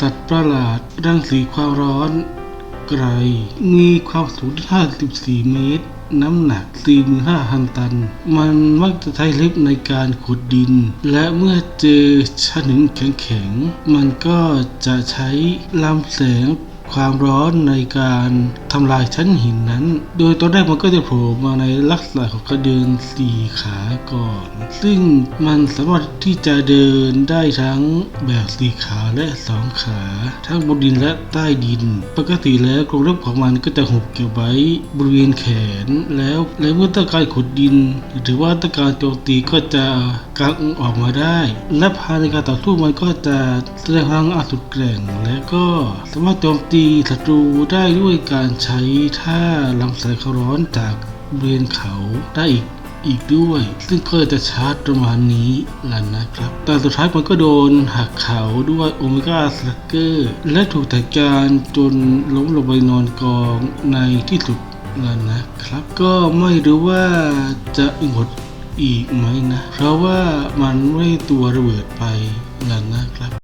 สัตว์ประหลาดรังสีความร้อน ไกล มีความสูง 54 เมตร น้ำหนัก 45,000 ตัน มันมักจะใช้ลิฟในการขุดดิน และเมื่อเจอชั้นหินแข็งๆ มันก็จะใช้ลำแสง ความร้อนในการทำลายชั้นหินนั้น โดยตอนแรกมันก็จะโผล่มาในลักษณะของการเดินสี่ขาก่อน ซึ่งมันสามารถที่จะเดินได้ทั้งแบบสี่ขาและสองขา ทั้งบนดินและใต้ดิน ปกติแล้วกรงเล็บของมันก็จะหุบเก็บไว้บริเวณแขนแล้วและเมื่อต้องการขุดดิน หรือว่าต้องการโจมตีก็จะกางออกมาได้ และภายในการต่อสู้มันก็จะแสดงพลังอสุดแกร่ง และก็สามารถโจมตีีศัตรูได้ด้วยการใช้ท่าลำสงเขาร้อนจากบริเวณเขาได้อีกอีกด้วย ซึ่งก็จะชาร์จประมาณนี้แหละนะครับ แต่สุดท้ายมันก็โดนหักเขาด้วยโอเมก้าสลักเกอร์ และถูกจัดการจนล้มลงไปนอนกองในที่สุดแล้วนะครับ ก็ไม่รู้ว่าจะหมดอีกไหมนะ เพราะว่ามันไม่ตัวระเบิดไปแล้วนะครับ